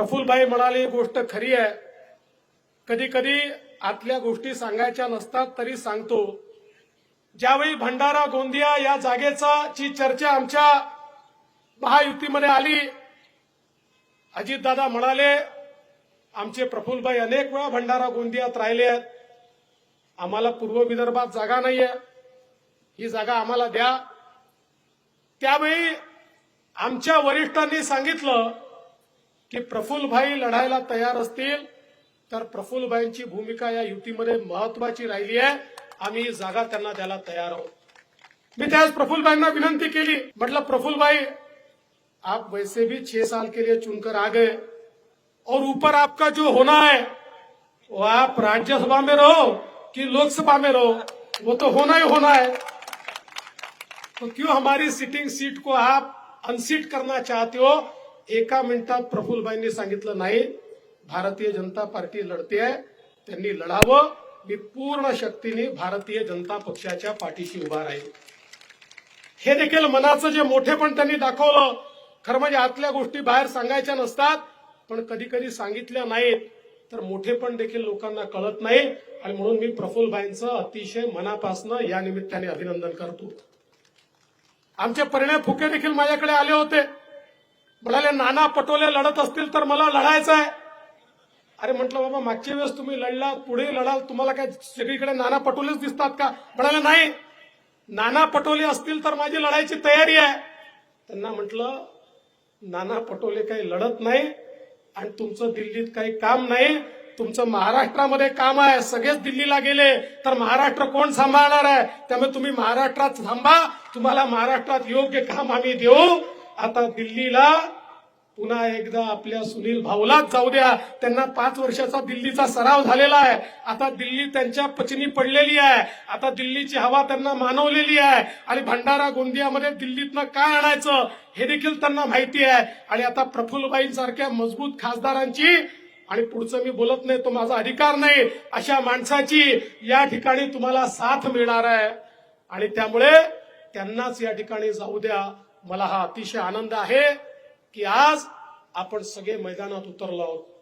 प्रफुलभाई म्हणाले ही गोष्ट खरी आहे. कधी कधी आतल्या गोष्टी सांगायच्या नसतात तरी सांगतो. ज्यावेळी भंडारा गोंदिया या जागेचा ची चर्चा आमच्या महायुतीमध्ये आली अजितदादा म्हणाले आमचे प्रफुलभाई अनेक वेळा भंडारा गोंदियात राहिले आहेत. आम्हाला पूर्व विदर्भात जागा नाहीये. ही जागा आम्हाला द्या. त्यावेळी आमच्या वरिष्ठांनी सांगितलं की प्रफुल्लभाई लढायला तयार असतील, तर प्रफुल्लभाईंची भूमिका या युतीमध्ये महत्वाची राहिली आहे. आम्ही ही जागा त्यांना द्यायला तयार आहोत. मी त्यावेळेस प्रफुल्लभाईंना विनंती केली. म्हटलं प्रफुल्लभाई आप वैसे भी छह साल के लिए चुनकर आ गए. और ऊपर आपका जो होना है, वो आप राज्यसभा में रहो कि लोकसभा में रहो, वो तो होना ही होना है. तो क्यों हमारी सिटिंग सीट को आप अनसीट करना चाहते हो? एका मिनिटात प्रफुल्लभाईंनी सांगितलं नाही भारतीय जनता पार्टी लढते आहे त्यांनी लढावं. मी पूर्ण शक्तीने भारतीय जनता पक्षाच्या पाठीशी उभा राहील हे देखील मनाचं जे मोठेपण त्यांनी दाखवलं. खरं म्हणजे आतल्या गोष्टी बाहेर सांगायच्या नसतात पण कधी कधी सांगितल्या नाहीत तर मोठेपण देखील लोकांना कळत नाही. आणि म्हणून मी प्रफुल्लभाईंचं अतिशय मनापासनं या निमित्ताने अभिनंदन करतो. आमचे परिणय फुके देखील माझ्याकडे आले होते. म्हणाले नाना पटोले लढत असतील तर मला लढायचं आहे अरे म्हटलं बाबा मागच्या वेळेस तुम्ही लढला पुढे लढाल तुम्हाला काय सगळीकडे नाना पटोलेच दिसतात का? म्हणाले नाही. नाना पटोले असतील तर माझी लढायची तयारी आहे. त्यांना म्हटलं नाना पटोले काही लढत नाही आणि तुमचं दिल्लीत काही काम नाही. तुमचं महाराष्ट्रामध्ये काम आहे. सगळेच दिल्लीला गेले तर महाराष्ट्र कोण सांभाळणार आहे? त्यामुळे तुम्ही महाराष्ट्रात थांबा. तुम्हाला महाराष्ट्रात योग्य काम आम्ही देऊ. आता दिल्लीला पुन्हा एकदा आपल्या सुनील भाऊलाच जाऊ द्या. त्यांना पाच वर्षाचा दिल्लीचा सराव झालेला आहे. आता दिल्ली त्यांच्या पचनी पडलेली आहे. आता दिल्लीची हवा त्यांना मानवलेली आहे. आणि भंडारा गोंदियामध्ये दिल्लीतनं काय आणायचं हे देखील त्यांना माहिती आहे. आणि आता प्रफुल्लबाईंसारख्या मजबूत खासदारांची आणि पुढचं मी बोलत नाही तो माझा अधिकार नाही अशा माणसाची या ठिकाणी तुम्हाला साथ मिळणार आहे. आणि त्यामुळे त्यांनाच या ठिकाणी जाऊ द्या. मला हा अतिशय आनंद आहे की आज आपण सगळे मैदानात उतरलो आहोत.